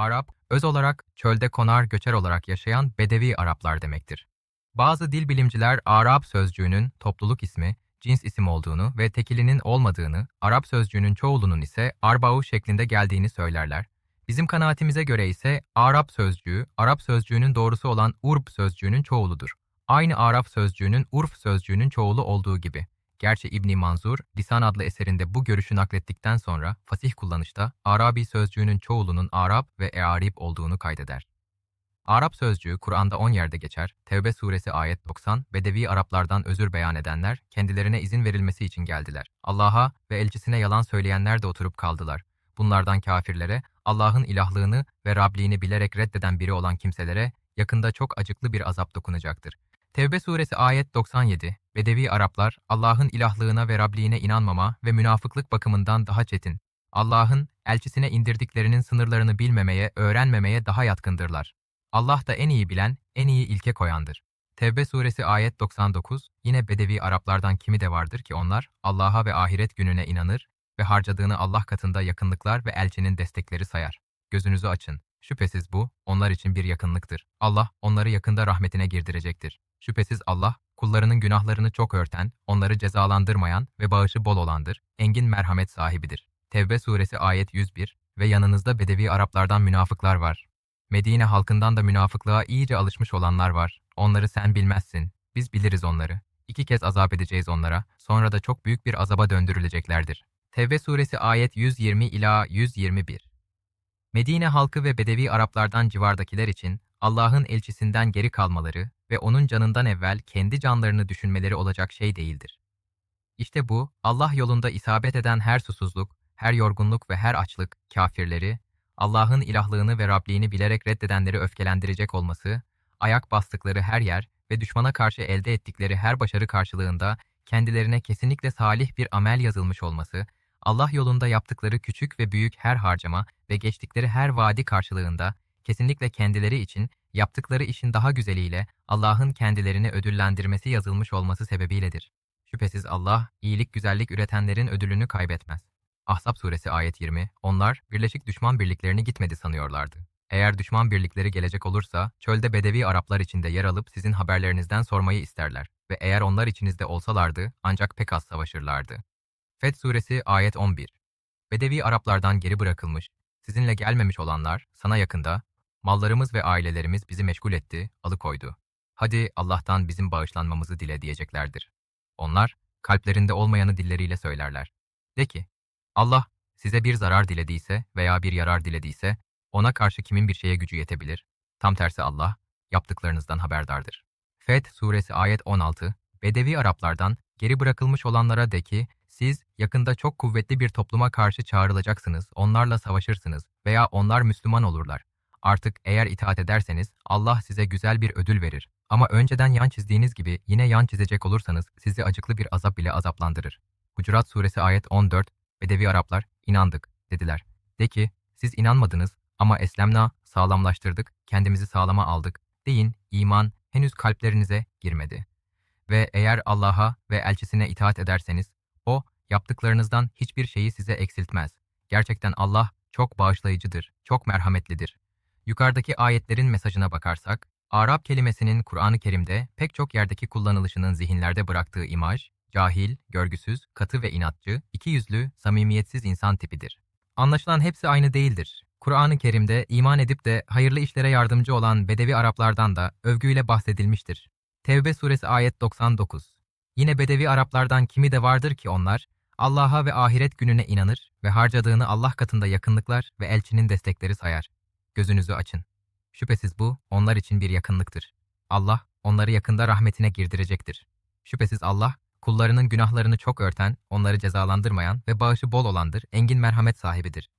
Arap, öz olarak çölde konar göçer olarak yaşayan Bedevi Araplar demektir. Bazı dil bilimciler Arap sözcüğünün topluluk ismi, cins isim olduğunu ve tekilinin olmadığını, Arap sözcüğünün çoğulunun ise arbau şeklinde geldiğini söylerler. Bizim kanaatimize göre ise Arap sözcüğü, Arap sözcüğünün doğrusu olan urb sözcüğünün çoğuludur. Aynı Arap sözcüğünün urf sözcüğünün çoğulu olduğu gibi. Gerçi İbni Manzur, Lisan adlı eserinde bu görüşü naklettikten sonra fasih kullanışta Arabi sözcüğünün çoğulunun Arap ve Earib olduğunu kaydeder. Arap sözcüğü Kur'an'da 10 yerde geçer. Tevbe suresi ayet 90, Bedevi Araplardan özür beyan edenler, kendilerine izin verilmesi için geldiler. Allah'a ve elçisine yalan söyleyenler de oturup kaldılar. Bunlardan kafirlere, Allah'ın ilahlığını ve Rabliğini bilerek reddeden biri olan kimselere yakında çok acıklı bir azap dokunacaktır. Tevbe suresi ayet 97, Bedevi Araplar, Allah'ın ilahlığına ve Rabliğine inanmama ve münafıklık bakımından daha çetin. Allah'ın, elçisine indirdiklerinin sınırlarını bilmemeye, öğrenmemeye daha yatkındırlar. Allah da en iyi bilen, en iyi ilke koyandır. Tevbe suresi ayet 99, yine Bedevi Araplardan kimi de vardır ki onlar, Allah'a ve ahiret gününe inanır ve harcadığını Allah katında yakınlıklar ve elçinin destekleri sayar. Gözünüzü açın. Şüphesiz bu, onlar için bir yakınlıktır. Allah, onları yakında rahmetine girdirecektir. Şüphesiz Allah, kullarının günahlarını çok örten, onları cezalandırmayan ve bağışı bol olandır, engin merhamet sahibidir. Tevbe suresi ayet 101 ve yanınızda Bedevi Araplardan münafıklar var. Medine halkından da münafıklığa iyice alışmış olanlar var. Onları sen bilmezsin. Biz biliriz onları. İki kez azap edeceğiz onlara. Sonra da çok büyük bir azaba döndürüleceklerdir. Tevbe suresi ayet 120 ila 121. Medine halkı ve Bedevi Araplardan civardakiler için Allah'ın elçisinden geri kalmaları ve onun canından evvel kendi canlarını düşünmeleri olacak şey değildir. İşte bu, Allah yolunda isabet eden her susuzluk, her yorgunluk ve her açlık, kafirleri, Allah'ın ilahlığını ve Rabliğini bilerek reddedenleri öfkelendirecek olması, ayak bastıkları her yer ve düşmana karşı elde ettikleri her başarı karşılığında kendilerine kesinlikle salih bir amel yazılmış olması, Allah yolunda yaptıkları küçük ve büyük her harcama ve geçtikleri her vadi karşılığında kesinlikle kendileri için yaptıkları işin daha güzeliyle Allah'ın kendilerini ödüllendirmesi yazılmış olması sebebiyledir. Şüphesiz Allah, iyilik güzellik üretenlerin ödülünü kaybetmez. Ahzab suresi ayet 20, onlar birleşik düşman birliklerini gitmedi sanıyorlardı. Eğer düşman birlikleri gelecek olursa, çölde Bedevi Araplar içinde yer alıp sizin haberlerinizden sormayı isterler ve eğer onlar içinizde olsalardı ancak pek az savaşırlardı. Feth suresi ayet 11 Bedevi Araplardan geri bırakılmış, sizinle gelmemiş olanlar sana yakında, mallarımız ve ailelerimiz bizi meşgul etti, alıkoydu. Hadi Allah'tan bizim bağışlanmamızı dile diyeceklerdir. Onlar, kalplerinde olmayanı dilleriyle söylerler. De ki, Allah size bir zarar dilediyse veya bir yarar dilediyse, ona karşı kimin bir şeye gücü yetebilir? Tam tersi Allah, yaptıklarınızdan haberdardır. Feth suresi ayet 16, Bedevi Araplardan geri bırakılmış olanlara de ki, siz yakında çok kuvvetli bir topluma karşı çağrılacaksınız, onlarla savaşırsınız veya onlar Müslüman olurlar. Artık eğer itaat ederseniz Allah size güzel bir ödül verir. Ama önceden yan çizdiğiniz gibi yine yan çizecek olursanız sizi acıklı bir azap bile azaplandırır. Hucurat suresi ayet 14, Bedevi Araplar, inandık, dediler. De ki, siz inanmadınız ama eslemna, sağlamlaştırdık, kendimizi sağlama aldık. Deyin, iman henüz kalplerinize girmedi. Ve eğer Allah'a ve elçisine itaat ederseniz, O, yaptıklarınızdan hiçbir şeyi size eksiltmez. Gerçekten Allah çok bağışlayıcıdır, çok merhametlidir. Yukarıdaki ayetlerin mesajına bakarsak, Arap kelimesinin Kur'an-ı Kerim'de pek çok yerdeki kullanılışının zihinlerde bıraktığı imaj, cahil, görgüsüz, katı ve inatçı, ikiyüzlü, samimiyetsiz insan tipidir. Anlaşılan hepsi aynı değildir. Kur'an-ı Kerim'de iman edip de hayırlı işlere yardımcı olan Bedevi Araplardan da övgüyle bahsedilmiştir. Tevbe suresi ayet 99. Yine Bedevi Araplardan kimi de vardır ki onlar, Allah'a ve ahiret gününe inanır ve harcadığını Allah katında yakınlıklar ve elçinin destekleri sayar. Gözünüzü açın. Şüphesiz bu, onlar için bir yakınlıktır. Allah, onları yakında rahmetine girdirecektir. Şüphesiz Allah, kullarının günahlarını çok örten, onları cezalandırmayan ve bağışı bol olandır, engin merhamet sahibidir.